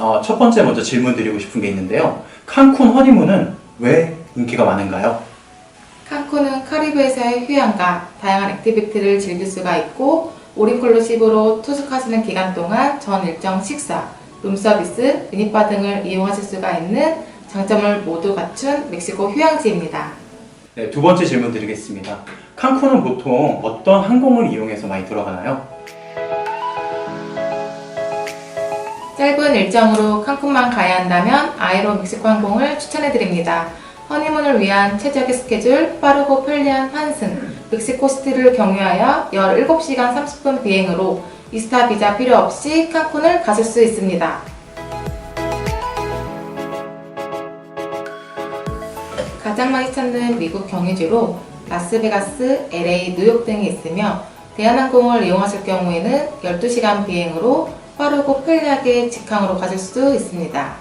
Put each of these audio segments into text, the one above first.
어, 첫 번째 먼저 질문 드리고 싶은 게 있는데요. 칸쿤 허니문은 왜 인기가 많은가요? 칸쿤은 카리브에서의 휴양과 다양한 액티비티를 즐길 수가 있고 오리콜루시브로 투숙하시는 기간 동안 전 일정 식사, 룸서비스, 미니바 등을 이용하실 수가 있는 장점을 모두 갖춘 멕시코 휴양지입니다. 네, 두 번째 질문 드리겠습니다. 칸쿤은 보통 어떤 항공을 이용해서 많이 들어가나요? 짧은 일정으로 칸쿤만 가야 한다면 아이로 멕시코 항공을 추천해드립니다. 허니문을 위한 최적의 스케줄, 빠르고 편리한 환승, 멕시코 시티를 경유하여 17시간 30분 비행으로 이스타 비자 필요 없이 칸쿤을 가실 수 있습니다. 가장 많이 찾는 미국 경유지로 라스베가스, LA, 뉴욕 등이 있으며 대한항공을 이용하실 경우에는 12시간 비행으로 빠르고 편리하게 직항으로 가실 수 있습니다.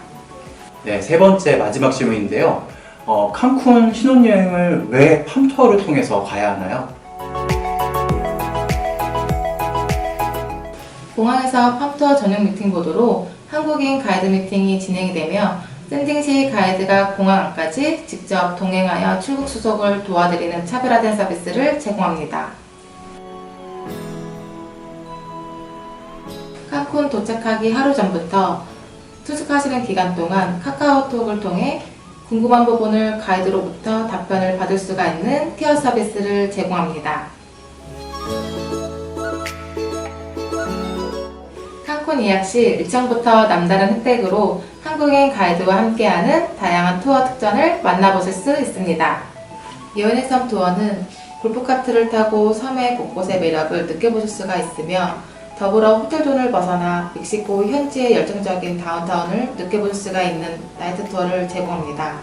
네, 세 번째 마지막 질문인데요. 어, 칸쿤 신혼여행을 왜 팜투어를 통해서 가야 하나요? 공항에서 팜투어 전용 미팅 보도로 한국인 가이드 미팅이 진행이 되며 샌딩 시 가이드가 공항 안까지 직접 동행하여 출국 수속을 도와드리는 차별화된 서비스를 제공합니다. 칸쿤 도착하기 하루 전부터 투숙하시는 기간 동안 카카오톡을 통해 궁금한 부분을 가이드로부터 답변을 받을 수가 있는 티어 서비스를 제공합니다. 칸쿤 예약 시 일정부터 남다른 혜택으로 한국인 가이드와 함께하는 다양한 투어 특전을 만나보실 수 있습니다. 예언의 섬 투어는 골프카트를 타고 섬의 곳곳의 매력을 느껴보실 수가 있으며 더불어 호텔존을 벗어나 멕시코 현지의 열정적인 다운타운을 느껴볼 수가 있는 나이트 투어를 제공합니다.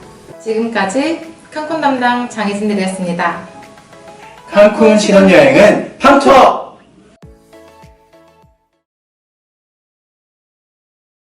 지금까지 칸쿤 담당 장희진들이었습니다. 칸쿤 신혼여행은 팜투어!